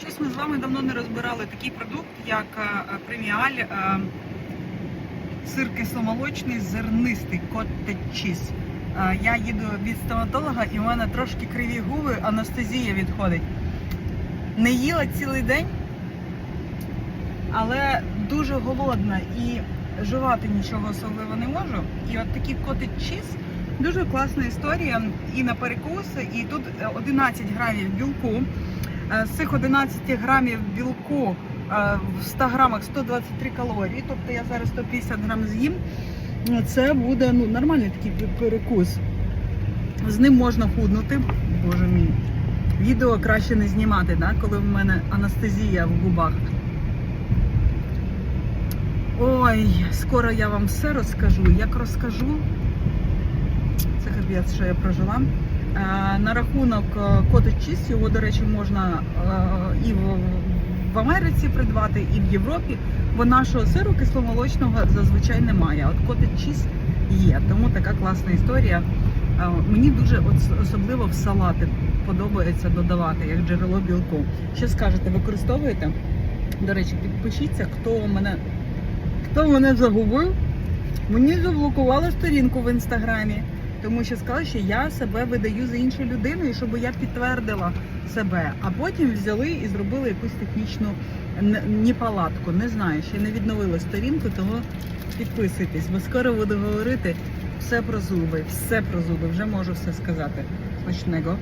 Щось ми з вами давно не розбирали такий продукт, як е, е, преміаль е, сир кисломолочний зернистий коттедж чіз. Е, Я їду від стоматолога і в мене трошки криві губи, анестезія відходить. Не їла цілий день, але дуже голодна і жувати нічого особливо не можу. І от такий коттедж чіз дуже класна історія і на перекус, і тут е, 11 грамів білку. Е, З цих 11 грамів білку е, в 100 грамах 123 калорії, тобто я зараз 150 грам з'їм. Це буде ну, нормальний такий перекус. З ним можна худнути. Боже мій. Відео краще не знімати, да? коли в мене анестезія в губах. Ой, скоро я вам все розкажу. Як розкажу, це капець, що я прожила. Е, На рахунок котедж чіз, його, до речі, можна е, і в, Америці придбати, і в Європі, бо нашого сиру кисломолочного зазвичай немає. От котедж чіз є, тому така класна історія. Е, Мені дуже особливо в салати подобається додавати як джерело білку. Що скажете, використовуєте? До речі, підпишіться, хто мене хто мене загубив. Мені заблокували сторінку в інстаграмі, тому що сказала, що я себе видаю за іншу людину, і щоб я підтвердила себе. А потім взяли і зробили якусь технічну неполадку. Не знаю, ще не відновили сторінку, тому підписуйтесь, бо скоро буду говорити все про зуби, все про зуби. Вже можу все сказати. Смачного.